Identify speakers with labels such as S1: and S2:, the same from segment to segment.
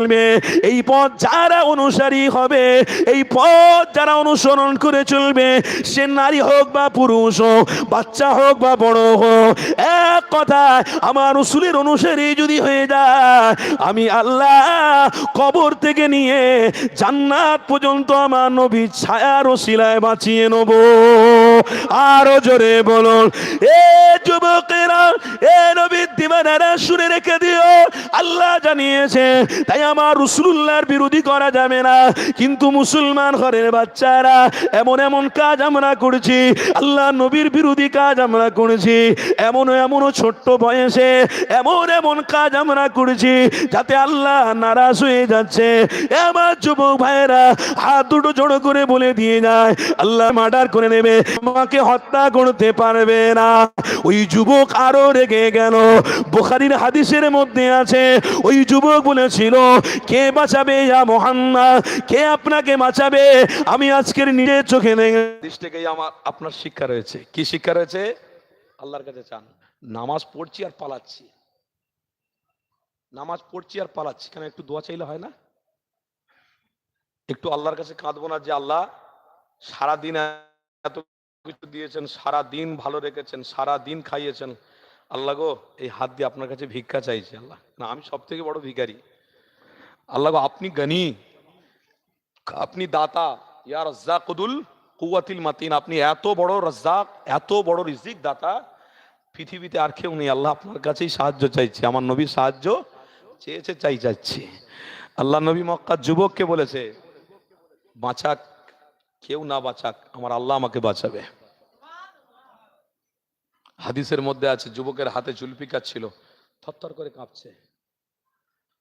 S1: চলবে এই পথ যারা অনুসারী হবে, এই পথ যারা অনুসরণ করে চলবে, সে নারী হোক বা পুরুষ হোক, বাচ্চা হোক বা বড় হোক, এক কথা আমার রসুলের অনুসারী যদি হয়ে যায়, আমি আল্লাহ কবর থেকে নিয়ে জান্নাত পর্যন্ত আমার নবী ছায়ার শিলায় বাঁচিয়ে নেব। আরও জোরে বলুন, এ যুবকেরা, এ নবী দিবানারা শুনে রেখে দিও, আল্লাহ জানিয়েছে, তাই আমার রসুল্লাহর বিরোধী করা যাবে না। কিন্তু মুসলমান ঘরের বাচ্চারা, এমন এমন কাজ আমরা করছি, আল্লাহ নবীর বিরোধী কাজ আমরা করেছি এমন এমন ছোট্ট বয়সে এমন এমন কাজ আমরা করেছি, যাতে আল্লাহ নারাজ হয়ে যাচ্ছে। আমার যুবক ভাইয়েরা, হাত দুটো জড়ো করে বলে দিয়ে যায়, আল্লাহ মার্ডার করে নেবে, আমাকে হত্যা করতে পারবে না। ওই যুবক আরও রেগে গেল। বোখারির হাদিসের মধ্যে আছে, ওই যুবক বলেছিল কে বাঁচাবে ইয়া মোহাম্মদ? কে আপনাকে বাঁচাবে? আমি আজকের নিজের চোখে
S2: থেকেই আমার আপনার শিক্ষা রয়েছে। কি শিক্ষা রয়েছে? আল্লাহর কাছে চান। নামাজ পড়ছি আর পালাচ্ছি। নামাজ পড়ছি আর পালাচ্ছি। কেন একটু দোয়া চাইলে হয় না? একটু আল্লাহর কাছে কাঁদবো না যে আল্লাহ সারা দিন এত কিছু দিয়েছেন সারা দিন ভালো রেখেছেন সারা দিন খাইয়েছেন। আল্লাহ গো এই হাত দিয়ে আপনার কাছে ভিক্ষা চাইছি আল্লাহ। না আমি সব থেকে বড় ভিখারি। আল্লাহ আপনি গনি, আপনি দাতা, ইয়া রাজ্জাকুদুল কুয়াতিল মাতিন, আপনি এত বড় রাজ্জাক, এত বড় রিজিক দাতা, পৃথিবীতে আর কেউ নেই। আল্লাহ আপনার কাছেই সাহায্য চাইছে, আমার নবী সাহায্য চেয়েছে, চাই যাচ্ছি। আল্লাহ নবী মক্কা যুবককে বলেছে, বাঁচাক, কেউ না বাঁচাক, আমার আল্লাহ আমাকে বাঁচাবে। হাদিসের মধ্যে আছে, যুবকের হাতে চুলপিকা ছিল থরথর করে কাঁপছে।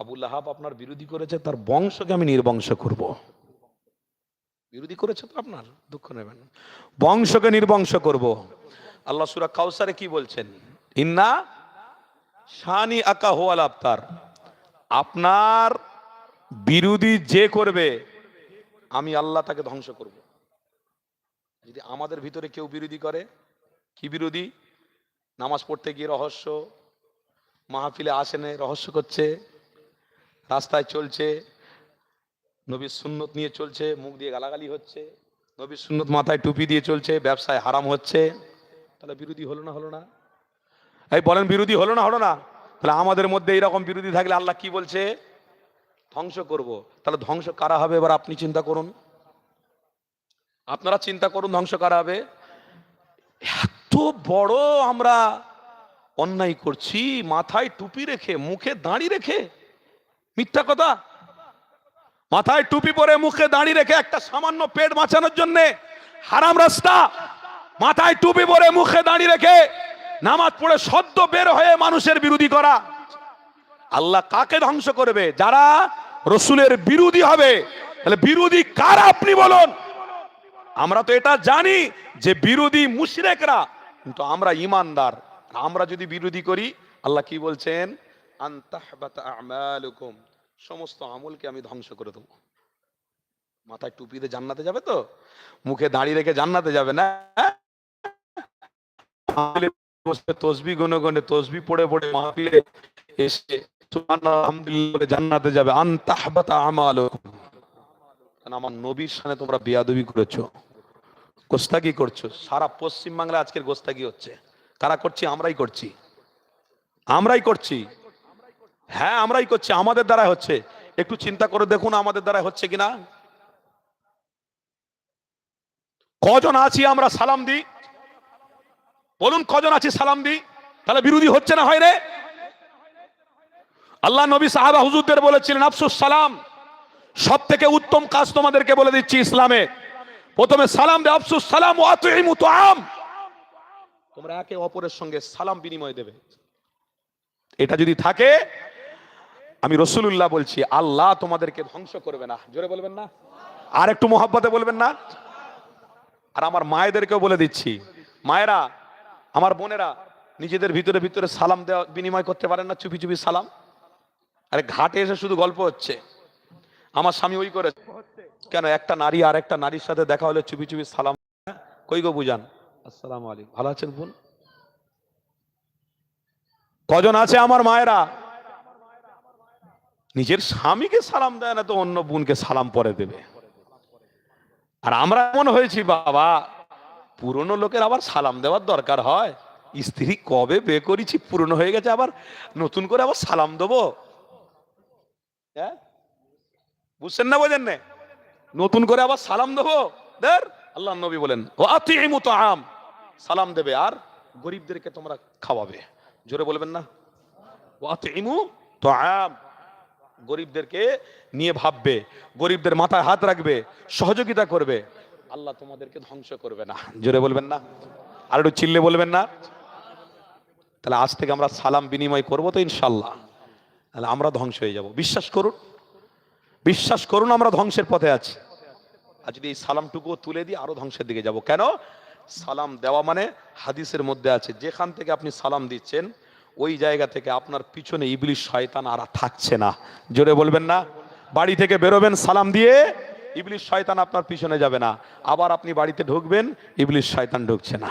S2: আবু লাহাব আপনার বিরোধী করেছে, তার বংশকে আমি নির্বংশ করব। বিরোধী করেছে তো আপনার, দুঃখ নেবেন। বংশকে নির্বংশ করব। আল্লাহ সুরা কাউসারে কি বলছেন? ইন্না শানি আকা হোয়াল আফতার আপনার বিরোধী যে করবে, আমি আল্লাহ তাকে ধ্বংস করব। যদি আমাদের ভিতরে কেউ বিরোধী করে, কি বিরোধী? নামাজ পড়তে গিয়ে রহস্য, মাহফিলে আসেনে রহস্য করছে রাস্তায় চলছে, নবীর সুন্নত নিয়ে চলছে, মুখ দিয়ে গালাগালি হচ্ছে, নবীর সুন্নত মাথায় টুপি দিয়ে চলছে, ব্যবসায় হারাম হচ্ছে। তাহলে বিরোধী হলো না হলো না? এই বলেন বিরোধী হলো না হলো না? তাহলে আমাদের মধ্যে এইরকম বিরোধী থাকলে আল্লাহ কি বলছে? ধ্বংস করব। তাহলে ধ্বংস কারা হবে এবার আপনি চিন্তা করুন। আপনারা চিন্তা করুন ধ্বংস কারা হবে। এত বড় আমরা অন্যায় করছি, মাথায় টুপি রেখে, মুখে দাঁড়ি রেখে। মিথ্যা কথা? মাথায় টুপি পরে মুখে দাঁড়িয়ে রেখে একটা সামান্য পেট বাঁচানোর জন্য হারাম রাস্তা। মাথায় টুপি পরে মুখে দাঁড়িয়ে রেখে নামাজ পড়ে সদ্য বের হয়ে মানুষের বিরোধী করা। আল্লাহ কাকে ধ্বংস করবে? যারা রসুলের বিরোধী হবে, তাহলে বিরোধী কার আপনি বলুন। আমরা তো এটা জানি যে বিরোধী মুশরেকরা, কিন্তু আমরা ইমানদার। আমরা যদি বিরোধী করি, আল্লাহ কি বলছেন? আন্তাহবাতা আমালুকুম। সমস্ত আমলকে আমি ধ্বংস করে দেবো। মাথায় টুপিতে জান্নাতে যাবে তো? মুখে দাঁড়িয়ে রেখে জান্নাতে যাবে না? তসবি গুনে গুনে তসবি পড়ে পড়ে মাহফিলে এসে জান্নাতে যাবে। আন্তাহবাতা আমার নবীর সামনে তোমরা বিয়াদবি করেছ? গোস্তাকি করছ? সারা পশ্চিম আজকের গোস্তাকি হচ্ছে। কারা করছি? আমরাই করছি। আমরাই করছি। হ্যাঁ আমরাই করছি, আমাদের দ্বারা হচ্ছে। একটু চিন্তা করে দেখুন আমাদের দ্বারা হচ্ছে কিনা। কজন আছি আমরা সালাম দিই? বলুন, কজন আছি সালাম দিই? তাহলে বিরোধী হচ্ছে না, হয় রে? আল্লাহ নবী সাহাবা হুজুরদের বলেছিলেন, আফসুস সালাম। সব থেকে উত্তম কাজ তোমাদেরকে বলে দিচ্ছি ইসলামে। প্রথমে সালাম দে, আফসুস সালাম তুআম। তোমরা একে অপরের সঙ্গে সালাম বিনিময় দেবে। এটা যদি থাকে আমি রসুল্লাহ বলছি, আল্লাহ তোমাদেরকে ধ্বংস করবে না। জোরে বলবেন না? আর একটু মোহাব্বতে বলবেন না? আর আমার মায়েদেরকেও বলে দিচ্ছি, মায়েরা, আমার বোনেরা, নিজেদের ভিতরে ভিতরে সালাম দেওয়া, বিনিময় করতে পারেন না, চুপি চুপি সালাম। আরে ঘাটে এসে শুধু গল্প হচ্ছে। আমার স্বামী ওই করে কেন, একটা নারী আর একটা নারীর সাথে দেখা হলে চুপি চুপি সালাম কই গো বুঝান আসসালামু আলাইকুম। ভালো আছেন বোন? কজন আছে আমার মায়েরা? নিজের স্বামীকে সালাম দেয় না তো অন্য বোনকে সালাম পরে দেবে। আর আমরা এমন হয়েছি, বাবা, পুরনো লোকের আবার সালাম দেওয়ার দরকার হয়। স্ত্রী কবে বে করেছি, পুরনো হয়ে গেছে, আবার নতুন করে আবার সালাম দেবো? হ্যাঁ? বুঝছেন না বোঝেন নতুন করে আবার সালাম দেবো? দের আল্লাহ নবী বলেন ও আতিমু আম সালাম দেবে, আর গরিবদেরকে তোমরা খাওয়াবে। জোরে বলবেন না? ও তো আম গরিবদেরকে নিয়ে ভাববে, গরিবদের মাথায় হাত রাখবে, সহযোগিতা করবে। আল্লাহ তোমাদেরকে ধ্বংস করবে না। জোরে বলবেন না? আর একটু চিল্লে বলবেন না? তাহলে আজ থেকে আমরা সালাম বিনিময় করব তো ইনশাল্লাহ তাহলে আমরা ধ্বংস হয়ে যাব। বিশ্বাস করুন। বিশ্বাস করুন আমরা ধ্বংসের পথে আছি। আর যদি এই সালামটুকু তুলে দিই আরও ধ্বংসের দিকে যাব। কেন? সালাম দেওয়া মানে হাদিসের মধ্যে আছে, যেখান থেকে আপনি সালাম দিচ্ছেন ওই জায়গা থেকে আপনার পিছনে ইবলিশ শয়তান আর থাকছে না। জোরে বলবেন না? বাড়ি থেকে বেরোবেন, সালাম দিয়ে ইবলিশ শয়তান আপনার পিছনে যাবে না। আবার আপনি বাড়িতে ঢুকবেন, ইবলিশ শয়তান ঢুকছে না।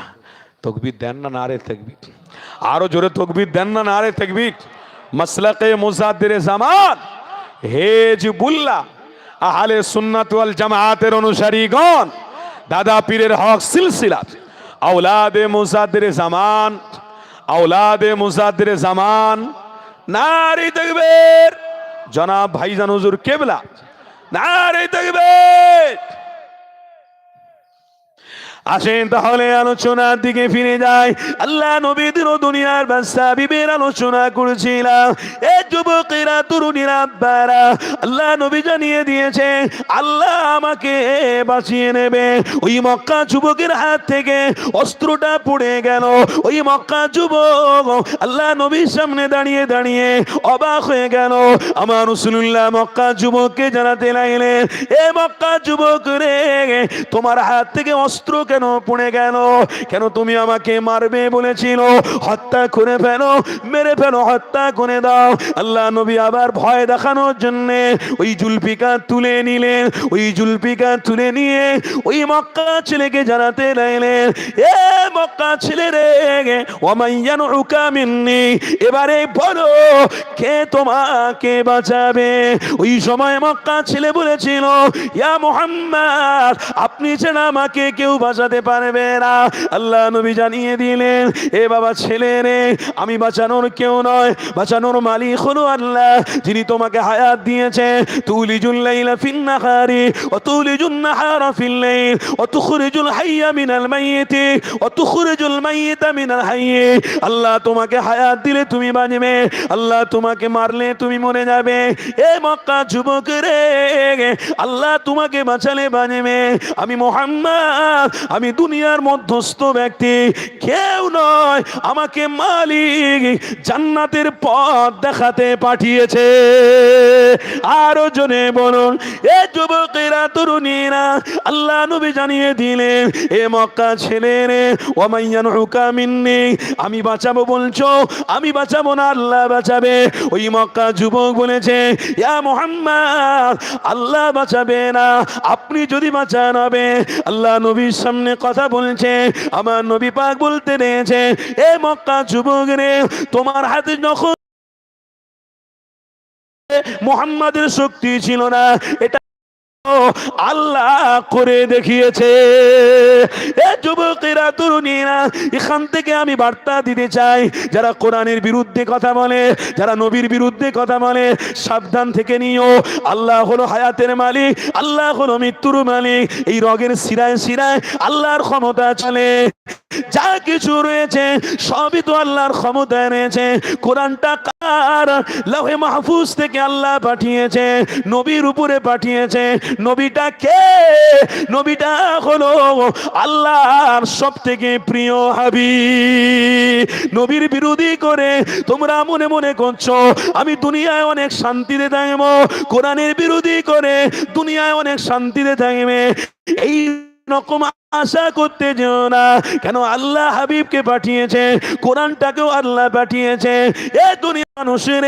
S2: তকবির দেন না না তকবির? আরও জোরে তকবির দেন না না তকবির? মাসলাকে মুজাদ্দির জামান হেজবুল্লাহ আহলে সুন্নাত ওয়াল জামায়াতের অনুসারীগণ, দাদা পীরের হক সিলসিলা আওলাদে মুজাদ্দির জামান আওলাদে মুজাদ্দির জামান। নারী তকবীর। জনাব ভাইজান হুজুর কেবলা। নারী তকবীর। আসেন তাহলে আলোচনার দিকে ফিরে যাই। আল্লাহ নবীদের দুনিয়ার বাদশা বিবের আলোচনা করেছিলাম। এ যুবকেরা, তরুণীরা, আব্বারা, আল্লাহ নবী জানিয়ে দিয়েছে আল্লাহ আমাকে বাঁচিয়ে নেবে। ওই মক্কা যুবকের হাত থেকে অস্ত্রটা পড়ে গেল। ওই মক্কা যুবক আল্লাহ নবীর সামনে দাঁড়িয়ে দাঁড়িয়ে অবাক হয়ে গেল। আমার রসুল্লাহ মক্কা যুবককে জানাতে লাগলেন, এ মক্কা যুবক রে, তোমার হাত থেকে অস্ত্র কেন পড়ে গেল? কেন তুমি আমাকে মারবে বলেছিল? হত্যা করে ফেলো, মেরে ফেলো, হত্যা করে দাও। আল্লাহ নবী আবার ভয় দেখানোর জন্য ওই জুলপিকা তুলে নিলেন। ওই জুলপিকা তুলে নিয়ে ওই মক্কা ছেলেকে জানাতে লাগলেন, এ মক্কা ছেলে রে ওমাইয়ান উকা মিন্নি, এবারে বলো, কে তোমাকে বাঁচাবে? ওই সময় মক্কা ছেলে বলেছিল, ইয়া মোহাম্মদ, আপনি ছাড়া আমাকে কেউ বাঁচাতে পারবে না। আল্লাহ নবী জানিয়ে দিলেন, এ বাবা ছেলে রে, আমি বাঁচানোর কেউ নয়, বাঁচানোর মালিক হলো আল্লাহ, যিনি তোমাকে হায়াত দিয়েছে তুলিজুল লাইলা ফিন নাহারি ও তুলিজুন নাহারা ফিল লাইল ও তুখরিজুল হাইয়া মিনাল মাইয়িতি ও তুখরিজুল মাইয়িতা মিনাল হাইয়ি। আল্লাহ তোমাকে হায়াত দিলে তুমি বাঁচবে, আল্লাহ তোমাকে মারলে তুমি মরে যাবে। এ মক্কা যুবক রে, আল্লাহ তোমাকে বাঁচালে বাঁচবে। আমি মোহাম্মদ আমি দুনিয়ার মধ্যস্থ ব্যক্তি, কেউ নয়, আমাকে মালিক জান্নাতের পথ দেখাতে পাঠিয়েছে। আরও জনে বলুন, এ যুবকেরা, তরুণীরা, আল্লাহ নবী জানিয়ে দিলেন, এ মক্কা ছেলে রে ওমাইয়ান হুকামিন্নি আমি বাঁচাবো বলছো, আমি বাঁচাবো না, আল্লাহ বাঁচাবে। ওই মক্কা যুবক বলেছে, ইয়া মোহাম্মদ, আল্লাহ বাঁচাবে না, আপনি যদি বাঁচান হবে, আল্লাহ নবীর সামনে কথা বলছে, আমার নবী পাক বলতে রয়েছে এ মক্কা যুবক রে তোমার হাতে যখন মোহাম্মদের শক্তি ছিল না, এটা আল্লাহ করে দেখিয়েছে। এ যুবকেরা, তরুণীরা, এখান থেকে আমি বার্তা দিতে চাই, যারা কোরআনের বিরুদ্ধে কথা বলে, যারা নবীর বিরুদ্ধে কথা বলে, সাবধান থেকে নিও। আল্লাহ হলো হায়াতের মালিক, আল্লাহ হলো মৃত্যুর মালিক, এই রগের সিরায় সিরায় আল্লাহর ক্ষমতা চলে।
S1: যা কিছু রয়েছে, সবই তো আল্লাহর ক্ষমতায় রয়েছে কোরআনটা কার? লহে মাহফুজ থেকে আল্লাহ পাঠিয়েছে, নবীর উপরে পাঠিয়েছে। নবীটা কে? নবীটা হলো আল্লাহর সব থেকে প্রিয় হাবি নবীর বিরোধী করে তোমরা মনে মনে করছ, আমি দুনিয়ায় অনেক শান্তিতে থাকব। কোরআনের বিরোধী করে দুনিয়ায় অনেক শান্তিতে থাকবে। এই রকম আশা করতে যেও না। কেন আল্লাহ হাবিবকে পাঠিয়েছে? কোরআনটাকেও আল্লাহ পাঠিয়েছে। এ দুনিয়া মানুষের,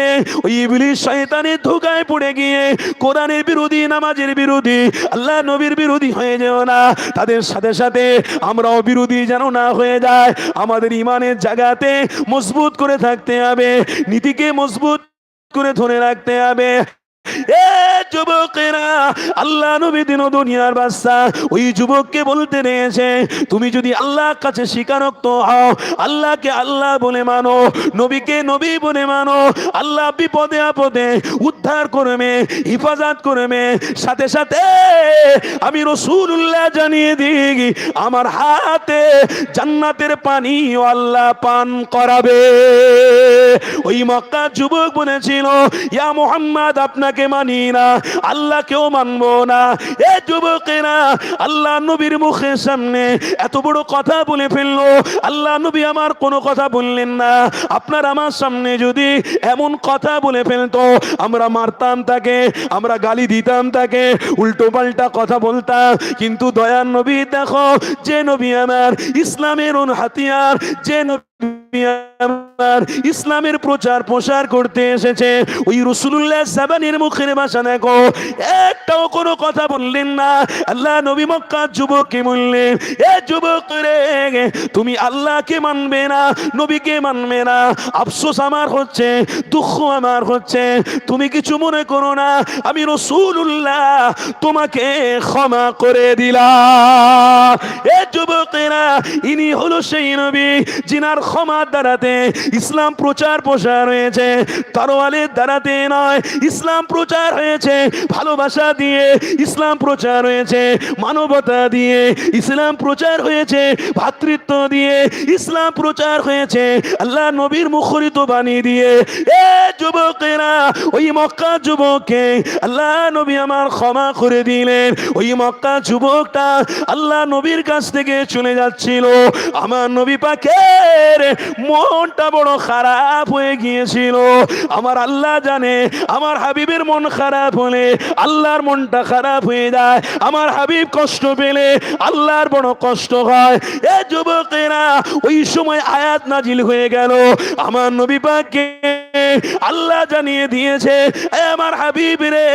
S1: ওই ইবলিশ শয়তানের ধোকায় পড়ে গিয়ে কোরআনের বিরোধী, নামাজের বিরোধী, আল্লাহ নবীর বিরোধী হয়ে যেও না। তাদের সাথে সাথে আমরাও বিরোধী যেন না হয়ে যায়। আমাদের ইমানের জায়গাতে মজবুত করে থাকতে হবে। নীতিকে মজবুত করে ধরে রাখতে হবে। যুবকেরা, আল্লাহ নবী দিন দুনিয়ার বাদশা ওই যুবককে বলতে রয়েছে তুমি যদি আল্লাহর কাছে স্বীকারোক্ত হও, আল্লাহকে আল্লাহ বলে মানো, নবীকে নবী বলে মানো, আল্লাহ বিপদে আপদে উদ্ধার করবে হিফাজত করবে সাথে সাথে আমি রসুল্লাহ জানিয়ে দিই, আমার হাতে জান্নাতের পানি আল্লাহ পান করাবে। ওই মক্কা যুবক বলেছিল, ইয়া মোহাম্মদ, আপনাকে মানি না, আল্লাহকেও মানবো না। এ যুবকেরা, আল্লাহ নবীর মুখের সামনে এত বড় কথা বলে ফেলল। আল্লাহ নবী আমার কোনো কথা বললেন না। আপনার আমার সামনে যদি এমন কথা বলে ফেলতো, আমরা মারতাম তাকে, আমরা গালি দিতাম তাকে উল্টো পাল্টা কথা বলতাম। কিন্তু দয়ার নবী, দেখো, যে নবী আমার ইসলামের হাতিয়ার, যে নবী আমার ইসলামের প্রচার প্রসার করতে এসেছে। ওই রসুল্লাহ সাবানের মুখের ভাষা দেখো, একটাও কোনো কথা বললেন না। আল্লাহ নবী মক্কা যুবককে বললেন, এ যুবক রে, তুমি আল্লাহকে মানবে না, নবীকে মানবে না। আফসোস আমার হচ্ছে, দুঃখ আমার হচ্ছে, তুমি কিছু মনে করো না। আমি রসুল্লাহ তোমাকে ক্ষমা করে দিলাম। এ যুবকেরা, ইনি হলো সেই নবী জিনার ক্ষমার দ্বারাতে ইসলাম প্রচার প্রসার হয়েছে। তরোয়ালের দ্বারাতে নয়, ইসলাম প্রচার হয়েছে। ভালোবাসা দিয়ে ইসলাম প্রচার হয়েছে। মানবতা দিয়ে ইসলাম প্রচার হয়েছে। ভাতৃত্ব দিয়ে ইসলাম প্রচার হয়েছে। আল্লাহ নবীর মুখরিত বাণী দিয়ে, এ যুবকেরা, ওই মক্কা যুবককে আল্লাহ নবী আমার ক্ষমা করে দিলেন। ওই মক্কা যুবকটা আল্লাহ নবীর কাছ থেকে চলে যাচ্ছিল। আমার নবী পাকের মনটা বড় খারাপ হয়ে গিয়েছিল। আমার আল্লাহ জানে, আমার হাবিবের মন খারাপ হলে আল্লাহর মনটা খারাপ হয়ে যায়। আমার হাবিব কষ্ট পেলে আল্লাহর বড় কষ্ট হয়। এ যুবকেরা, ওই সময় আয়াত নাজিল হয়ে গেল। আমার নবী পাককে আল্লাহ জানিয়ে দিয়েছে আমার হাবিব রে,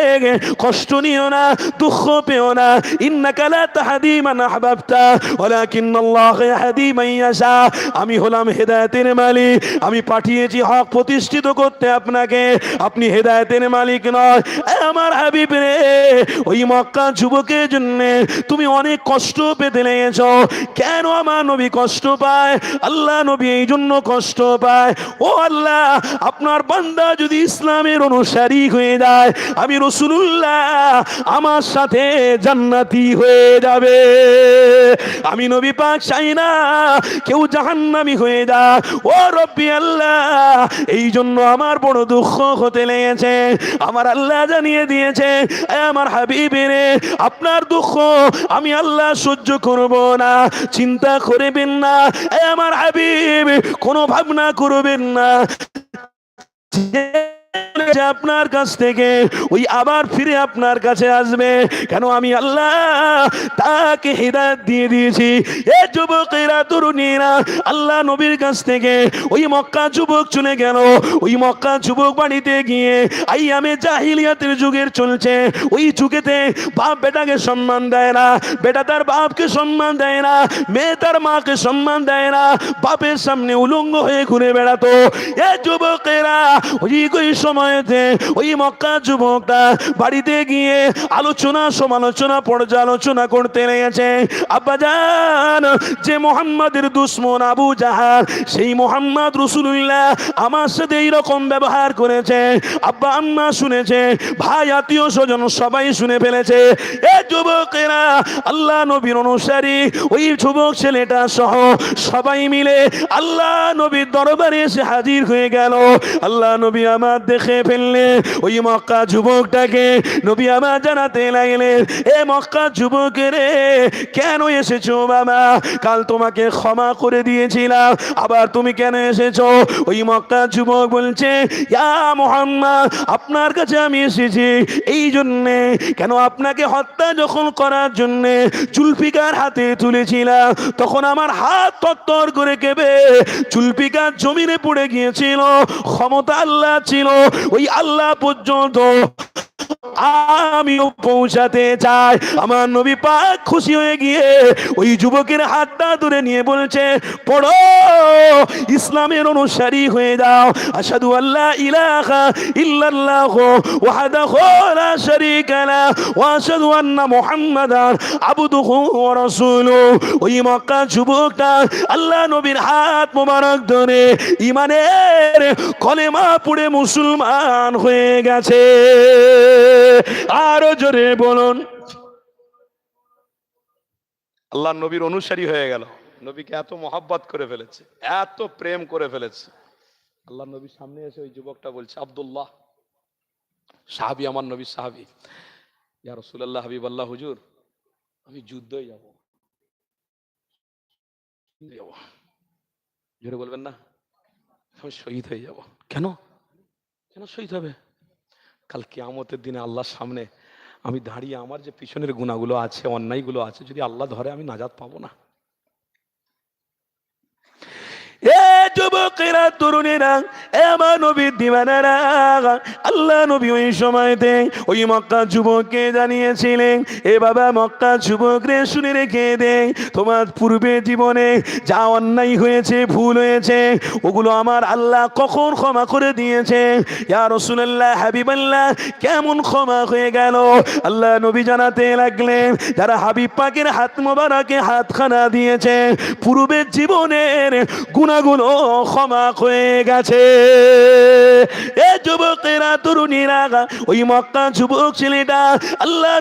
S1: কষ্ট নিও না, দুঃখ পেও না। ইন্নাকা লা তাহদি মান আহবাবতা, ওয়ালাকিন্নাল্লাহ ইয়াহদি মান ইয়াশা। আমি হলাম হেদায়েতের মালিক। আমি পাঠিয়েছি হক প্রতিষ্ঠিত করতে আপনাকে। আপনি হেদায়েতের মালিক নয়। আমার হাবিব রে, ওই মক্কা যুবকের জন্য তুমি অনেক কষ্ট পেতে লেগেছ। কেন আমার নবী কষ্ট পায়? আল্লাহ নবী এই জন্য কষ্ট পায়। ও আল্লাহ, আপনার বান্দা যদি ইসলামের অনুসারী হয়ে যায়, আমি রসুল্লাহ আমার সাথে জান্নাতি হয়ে যাবে। আমি নবী পাক চাই না, কেউ জাহান্নামি হয়ে যা ও রব্বি আল্লাহ, এই জন্য আমার বড় দুঃখ হতে লেগেছে। আমার আল্লাহ জানিয়ে দিয়েছে আমার হাবিবেরে আপনার দুঃখ আমি আল্লাহ সহ্য করব না। চিন্তা করবেন না আমার হাবিব, কোনো ভাবনা করবেন না। আপনার কাছ থেকে। ওই আবার ফিরে আপনার কাছে আসবে। কেন আমি আল্লাহ তাকে হৃদায়ত দিয়ে দিয়েছি? এ যুবকেরা, তরুণীরা, আল্লাহ নবীর কাছ থেকে ওই মক্কা যুবক চলে গেল। ওই মক্কা যুবক বাড়িতে গিয়ে আই আমি জাহিলিয়াতের যুগের চলছে। ওই যুগেতে বাপ বেটাকে সম্মান দেয় না, বেটা তার বাপকে সম্মান দেয় না, মেয়ে তার মাকে সম্মান দেয় না, বাপের সামনে উলঙ্গ হয়ে ঘুরে বেড়াতো। এ যুবকেরা, ওই সময়তে ওই মক্কা যুবকটা বাড়িতে গিয়ে আলোচনা সমালোচনা, পর্যালোচনা করতে লেগেছে। আব্বাজান যে মোহাম্মদের দুশ্মন আবু জাহাল, সেই মোহাম্মদ রসুল্লাহ আমার সাথে এইরকম ব্যবহার করেছে। আব্বা আম্মা শুনেছে, ভাই, আত্মীয় স্বজন সবাই শুনে ফেলেছে। এ যুবকেরা, আল্লাহ নবীর অনুসারী, ওই যুবক ছেলেটা সহ সবাই মিলে আল্লাহ নবীর দরবারে এসে হাজির হয়ে গেল। আল্লাহ নবী আমার দেখে ফেললে ওই মক্কা যুবকটাকে নবী আমার জানাতে লাগলেন, এ মক্কা যুবকের কেন এসেছ বাবা? কাল তোমাকে ক্ষমা করে দিয়েছিলাম, আবার তুমি কেন এসেছ? ওই মক্কা যুবক বলছে, ইয়া মোহাম্মদ, আপনার কাছে আমি এসেছি এই জন্যে। কেন আপনাকে হত্যা যখন করার জন্যে চুলপিকার হাতে তুলেছিলাম, তখন আমার হাত তত্তর করে কেঁপে চুলপিকার জমিনে পড়ে গিয়েছিল, ক্ষমতা আল্লাহ ছিল ওই আল্লাহ পর্যন্ত আমিও পৌঁছাতে চাই। আমার নবী পাক খুশি হয়ে গিয়ে ওই যুবকের হাতটা ধরে নিয়ে বলছে, পড়ো, ইসলামের অনুসারী হয়ে যাও। আসাদু আল্লাহ ইলাহা ইল্লাল্লাহ ওয়াহদাহু লা শারীকা লা ওয়া আশহাদু আন্না মুহাম্মাদান আবদুহু ওয়া রাসূলুহু ওই মক্কা যুবকটা আল্লাহ নবীর হাত মোবারক ধরে ইমানের কলেমা পড়ে মুসলমান হয়ে গেছে। আরও জোরে বলুন।
S2: আল্লাহ নবীর অনুসারী হয়ে গেল। নবীকে এত মহাব্বত করে ফেলেছে, এত প্রেম করে ফেলেছে। আল্লাহ নবীর সামনে এসে ওই যুবকটা বলছে, আব্দুল্লাহ, সাহাবি আমার নবী সাহাবি। ইয়া রসুল্লাহ হাবিব আল্লাহ হুজুর, আমি যুদ্ধই যাব। যাব। জোরে বলবেন না, আমি শহীদ হয়ে যাব। কেন? কেন শহীদ হবে? কাল কেয়ামতের দিনে আল্লাহর সামনে আমি দাঁড়িয়ে আমার যে পিছনের গুণাগুলো আছে, অন্যায়গুলো আছে, যদি আল্লাহ ধরে আমি নাজাদ পাবো না।
S1: এ যুবকেরা, তরুণেরা আমার নবীর দিবানারা, আল্লাহ নবী ওই সময়তে ওই মক্কা যুবককে জানিয়েছিলেন, এ বাবা, মক্কা যুবক রে শুনে রেখে দে, তোমার পূর্বে জীবনে যা অন্যায় হয়েছে, ভুল হয়েছে, ওগুলো আমার আল্লাহ কখন ক্ষমা করে দিয়েছে? ইয়া রসুল্লাহ হাবিবাল্লাহ, কেমন ক্ষমা হয়ে গেল? আল্লাহ নবী জানাতে লাগলেন, যারা হাবিব পাকের হাত মোবারকে হাতখানা দিয়েছে পূর্বের জীবনের গুণাগুলো ক্ষমা হয়ে গেছে। এ ওই মক্কা যুবক ছেলেটা আল্লাহ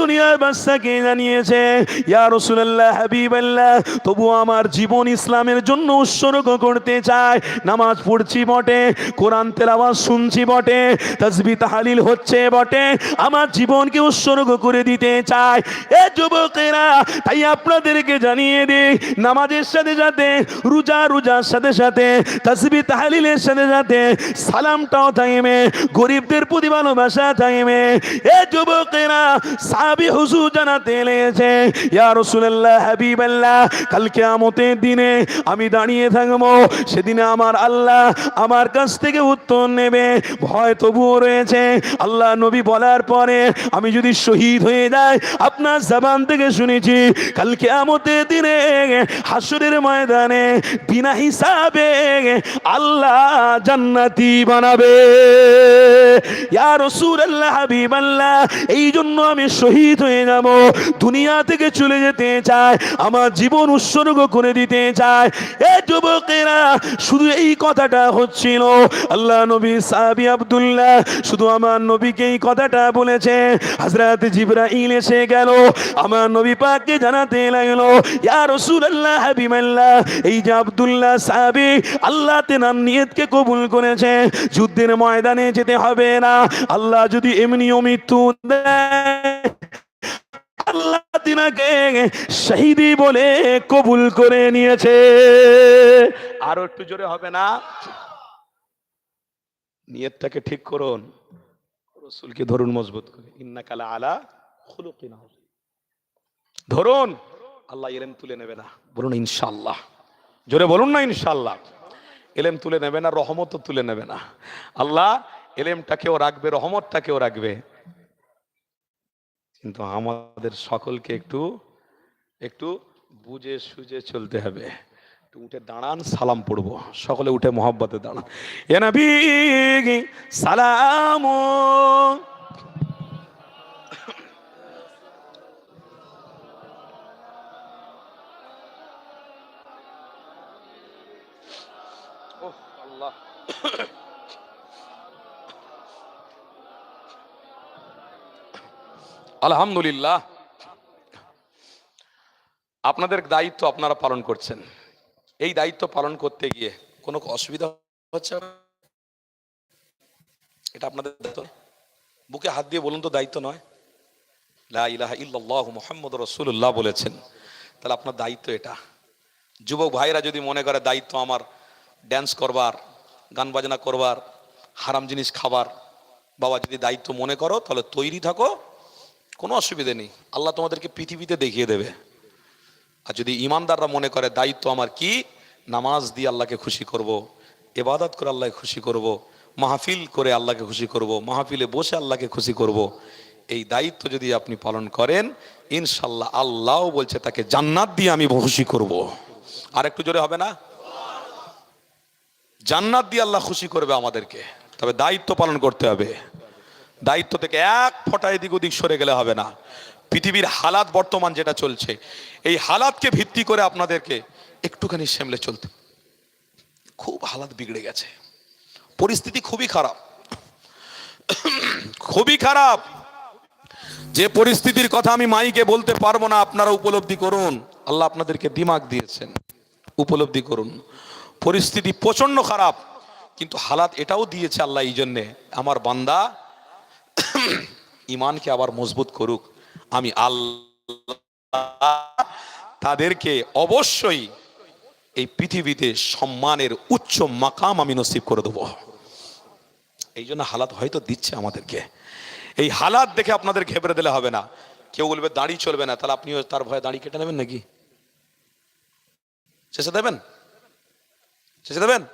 S1: দুনিয়ার বাচ্চাকে জানিয়েছে, ইয়া রসুল্লাহ তবু আমার জীবন ইসলামের জন্য উৎসর্গ করতে চায়। নামাজ পড়ছি বটে, কোরআন শুনছি বটে তসবি তাহালিল হচ্ছে বটে, আমার জীবনকে উৎসর্গ করে দিতে চায়। এ যুবকেরা, তাই আপনাদেরকে জানিয়ে দিই, নামাজের সাথে সাথে, রোজা রোজার সাথে সাথে তসবি তাহালিলের সাথে সাথে সালামটাও থাকবে গরিবদের প্রতি ভালোবাসা থাকবে এ যুবকেরা সাবি হুজু জানাতে লেগেছে ইয়া রাসূলুল্লাহ, হাবিবাল্লাহ, কাল কিয়ামতের দিনে আমি দাঁড়িয়ে থাকব, সেদিনে আমার আল্লাহ আমার কাছ থেকে উত্তর নেবে। ভয় তবুও রয়েছে। আল্লাহ নবী বলার পরে, আমি যদি শহীদ হয়ে যাই, আপনার জবান থেকে শুনেছি, কাল কিয়ামতের দিনে হাসরের ময়দানে বিনা হিসাবে আল্লাহ জান্নাতি বানাবে। ইয়া রাসূলুল্লাহ, হাবিবাল্লাহ এই জন্য আমি শহীদ হয়ে যাব। দুনিয়া থেকে চলে যেতে চাই আমার জীবন উৎসর্গ করে দিতে চাই এ যুবকেরা, শুধু এই কথাটা হচ্ছিল। আল্লাহ নবী সাহাবি আব্দুল্লাহ শুধু আমার নবীকে এই কথাটা বলেছে হযরত জিবরাইল এসে গেল, আমার নবী পাককে জানাতে লাগল, ইয়া রাসূলুল্লাহ, হাবিবাল্লাহ, এই যে আব্দুল্লাহ সাহাবী, আল্লাহ তেনার নিয়তকে কবুল করেছে, যুদ্ধের ময়দানে যেতে হবে না। আল্লাহ যদি এমনিও মৃত্যু আল্লাহ তিনাকে শহীদি বলে কবুল করে নিয়েছে।
S2: আরও একটু জোরে হবে না? নিয়তটাকে ঠিক করুন। রসুলকে ধরুন মজবুত করে। ধরুন। আল্লাহ এলেম তুলে নেবে না। বলুন ইনশাল্লাহ জোরে বলুন না ইনশাল্লাহ এলেম তুলে নেবে না, রহমত তুলে নেবে না। আল্লাহ এলেমটাকেও রাখবে, রহমতটাকেও রাখবে। কিন্তু আমাদের সকলকে একটু একটু বুঝে সুঝে চলতে হবে। উঠে দাঁড়ান, সালাম পড়ব। সকলে উঠে মোহাব্বতে দাঁড়ান। এ নবী, সালাম আলহামদুলিল্লাহ। আপনাদের দায়িত্ব আপনারা পালন করছেন। এই দায়িত্ব পালন করতে গিয়ে কোনো অসুবিধা হচ্ছে? এটা আপনাদের দায়িত্ব? বুকে হাত দিয়ে বলুন তো দায়িত্ব নয়। লা ইলাহা ইল্লাল্লাহ বলেছেন। তাহলে আপনার দায়িত্ব এটা। যুবক ভাইরা যদি মনে করে দায়িত্ব আমার ড্যান্স করবার, গান বাজনা করবার, হারাম জিনিস খাবার, বাবা যদি দায়িত্ব মনে করো, তাহলে তৈরি থাকো। কোনো অসুবিধে নেই আল্লাহ তোমাদেরকে পৃথিবীতে দেখিয়ে দেবে আর যদি ইমানদাররা মনে করে, দায়িত্ব আমার কি নামাজ দিয়ে আল্লাহকে খুশি করব। এবাদত করে আল্লাহকে খুশি করব। মাহফিল করে আল্লাহকে খুশি করব। মাহফিলে বসে আল্লাহকে খুশি করব। এই দায়িত্ব যদি আপনি পালন করেন ইনশাল্লাহ আল্লাহ বলছে তাকে জান্নাত দিয়ে আমি খুশি করব। আর একটু জোরে হবে না জান্নাত দিয়ে আল্লাহ খুশি করবে আমাদেরকে তবে দায়িত্ব পালন করতে হবে দায়িত্ব থেকে এক ফোঁটা এদিক ওদিক সরে গেলে হবে না। পৃথিবীর হালাত বর্তমান যেটা চলছে, এই হালাতকে ভিত্তি করে আপনাদেরকে একটুখানি সামলে চলতে। খুব হালাত বিগড়ে গেছে। পরিস্থিতি খুবই খারাপ। খুবই খারাপ। যে পরিস্থিতির কথা আমি মাইকে বলতে পারব না, আপনারা উপলব্ধি করুন। আল্লাহ আপনাদেরকে দিমাগ দিয়েছেন। উপলব্ধি করুন। পরিস্থিতি প্রচণ্ড খারাপ, কিন্তু হালাত এটাও দিয়েছে আল্লাহ এই জন্যে, আমার বান্দা ইমানকে আবার মজবুত করুক। আমি আল্লাহ তাদেরকে অবশ্যই এই পৃথিবীতে সম্মানের উচ্চ মাকাম আমি নসিব করে দেবো। এই জন্য হালাত হয়তো দিচ্ছে আমাদেরকে। এই হালাত দেখে আপনাদের ঘেবড়ে দিলে হবে না। কেউ বলবে, দাড়ি চলবে না। তাহলে আপনিও তার ভয়ে দাড়ি কেটে নেবেন নাকি? শেষে দেবেন? শেষে দেবেন?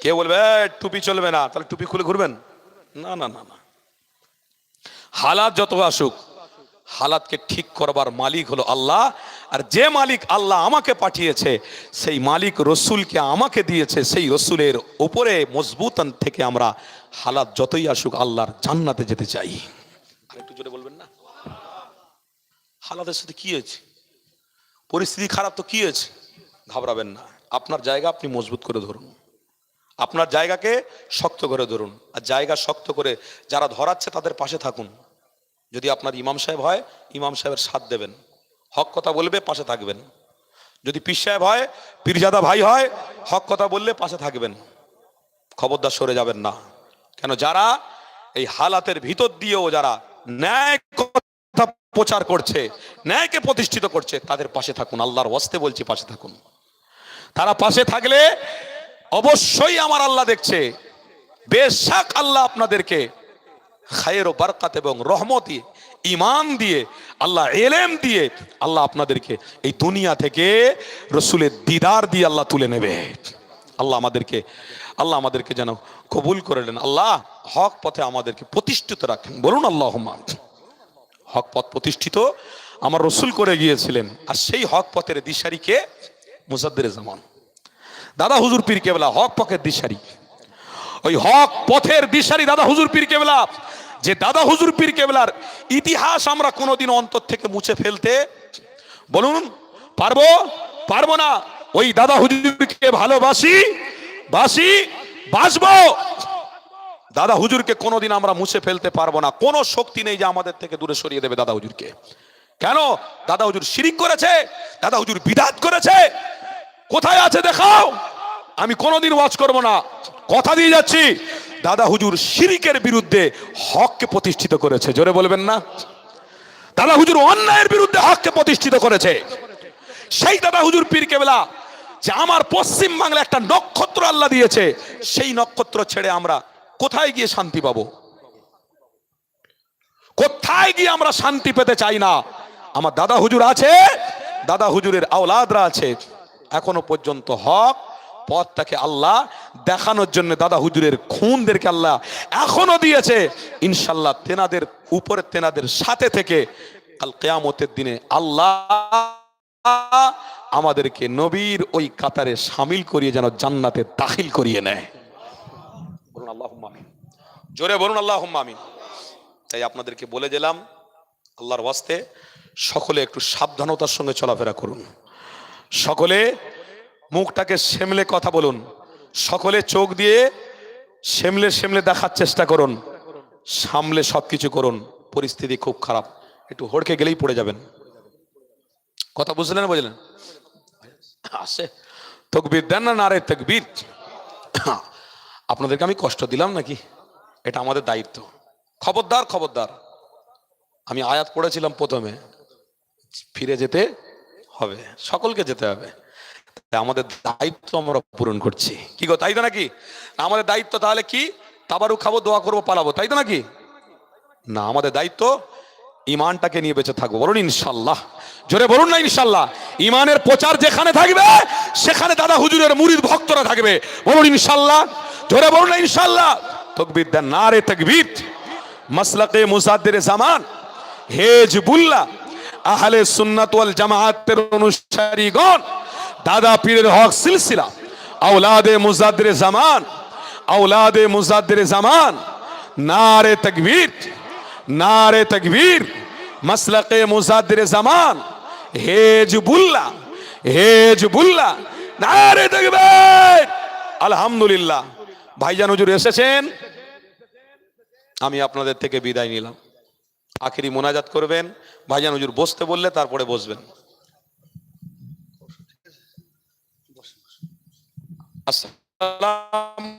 S2: কেউ বলবে টুপি চলবে না। তাহলে টুপি খুলে ঘুরবেন? না না না না। হালাত যত আসুক, হালাতকে ঠিক করবার মালিক হলো আল্লাহ। আর যে মালিক আল্লাহ আমাকে পাঠিয়েছে, সেই মালিক রসুলকে আমাকে দিয়েছে, সেই রসুলের উপরে মজবুতান থেকে আমরা হালাত যতই আসুক, আল্লাহর জান্নাতে যেতে চাই। আরেকটু জোরে বলবেন না? হালাতের সাথে কি হয়েছে? পরিস্থিতি খারাপ তো কি হয়েছে? ঘাবড়াবেন না। আপনার জায়গা আপনি মজবুত করে ধরুন। আপনার জায়গাকে শক্ত করে ধরুন। আর জায়গা শক্ত করে যারা ধরাচ্ছে তাদের পাশে থাকুন। যদি আপনার ইমাম সাহেব হয়, ইমাম সাহেবের সাথ দেবেন। হক কথা বলবে, পাশে থাকবেন। যদি পীর সাহেব হয়, পীরজাদা ভাই হয়, হক কথা বললে পাশে থাকবেন। খবরদার সরে যাবেন না। কেন? যারা এই হালাতের ভিতর দিয়েও যারা ন্যায় প্রচার করছে, ন্যায়কে প্রতিষ্ঠিত করছে, তাদের পাশে থাকুন। আল্লাহর ওয়াস্তে বলছি, পাশে থাকুন। তারা পাশে থাকলে অবশ্যই আমার আল্লাহ দেখছে। বেশাক আল্লাহ আপনাদেরকে খায়ের ও বারকাত এবং রহমতি ইমান দিয়ে, আল্লাহ এলেম দিয়ে আল্লাহ আপনাদেরকে এই দুনিয়া থেকে রসুলের দিদার দিয়ে আল্লাহ তুলে নেবে। আল্লাহ আমাদেরকে আল্লাহ আমাদেরকে যেন কবুল করে নেন। আল্লাহ হক পথে আমাদেরকে প্রতিষ্ঠিত রাখেন। বলুন আল্লাহ হক পথ প্রতিষ্ঠিত আমার রসুল করে গিয়েছিলেন, আর সেই হক পথের দিশারিকে মুসাদ্দের জামান দাদা হুজুর পীর কেবলা, হক পথের দিশারি। ওই হক পথের দিশারি দাদা হুজুর পীর কেবলা। যে দাদা হুজুর পীর কেবলার ইতিহাস আমরা কোনোদিন অন্তর থেকে মুছে ফেলতে বলুন, পারব? পারব না। ওই দাদা হুজুরকে ভালোবাসি, বাসি, বাসবো। দাদা হুজুরকে কোনোদিন আমরা মুছে ফেলতে পারব না। কোনো শক্তি নেই যে আমাদের থেকে দূরে সরিয়ে দেবে দাদা হুজুরকে। কেন? দাদা হুজুর শিরিক করেছে, দাদা হুজুর বিদাত করেছে। কোথায় আছে দেখাও? আমি কোনোদিন ওয়াচ করব না। কথা দিয়ে যাচ্ছি। দাদা হুজুর শিরিকের বিরুদ্ধে হককে প্রতিষ্ঠিত করেছে। জোরে বলবেন না? দাদা হুজুর অন্যায়ের বিরুদ্ধে হককে প্রতিষ্ঠিত করেছে। সেই দাদা হুজুর পীর কেবলা, যে আমার পশ্চিম বাংলা একটা নক্ষত্র আল্লাহ দিয়েছে, সেই নক্ষত্র ছেড়ে আমরা কোথায় গিয়ে শান্তি পাবো? কোথায় গিয়ে আমরা শান্তি পেতে চাই না? আমার দাদা হুজুর আছে, দাদা হুজুরের আওলাদরা আছে। এখনও পর্যন্ত হক পথটাকে আল্লাহ দেখানোর জন্য দাদা হুজুরের খুনদেরকে আল্লাহ এখনও দিয়েছে। ইনশাল্লাহ তেনাদের উপরে তেনাদের সাথে থেকে কাল কেয়ামতের দিনে আল্লাহ আমাদেরকে নবীর ওই কাতারে সামিল করিয়ে যেন জান্নাতে দাখিল করিয়ে নেয়। আল্লাহ জোরে বলুন আল্লাহ তাই আপনাদেরকে বলে দিলাম, আল্লাহর ওয়াস্তে সকলে একটু সাবধানতার সঙ্গে চলাফেরা করুন। সকলে মুখটাকে সেমলে কথা বলুন। সকলে চোখ দিয়ে সেমলে সেমলে দেখার চেষ্টা করুন। সামলে সব কিছু করুন। পরিস্থিতি খুব খারাপ। একটু হড়কে গেলেই পড়ে যাবেন। কথা বুঝলেন না বুঝলেন? আসে। তকবির দেন না নারে তকবির? আপনাদেরকে আমি কষ্ট দিলাম নাকি? এটা আমাদের দায়িত্ব। খবরদার খবরদার। আমি আয়াত পড়েছিলাম প্রথমে। ফিরে যেতে হবে। সকলকে যেতে হবে। তাই আমাদের দায়িত্ব আমরা পূরণ করছি। কি গো, তাই তো নাকি? আমাদের দায়িত্ব তাহলে কি? তাবারু খাব, দোয়া করব, পালাবো, তাই তো নাকি? না, আমাদের দায়িত্ব ইমানটাকে নিয়ে বেঁচে থাকব। বলুন ইনশাল্লাহ। জোরে বলুন না ইনশাল্লাহ। ইমানের প্রচার যেখানে থাকবে, সেখানে দাদা হুজুরের মুরিদ ভক্তরা থাকবে। বলুন ইনশাল্লাহ। জোরে বলুন না ইনশাল্লাহ। তকবির দেন না রে তকবির। মাসলাকে মুসাদ্দের জামান, হেজবুল্লাহ, আহলে সুন্নাত ওয়াল জামাআতের অনুসারীগণ দাদা পীরের হক সিলসিলা। আওলাদে মুজাদ্দের জামান, আওলাদে মুজাদ্দের জামান। নারে তকবীর নারে তকবীর। মাসলাকে মুজাদ্দের জামান। হেজবুল্লাহ হেজবুল্লাহ নারে তকবীর। আলহামদুলিল্লাহ। ভাইজান হুজুর এসেছেন। আমি আপনাদের থেকে বিদায় নিলাম। আখেরি মোনাজাত করবেন। ভাইজান হুজুর বসতে বললে তারপরে বসবেন। আসসালামু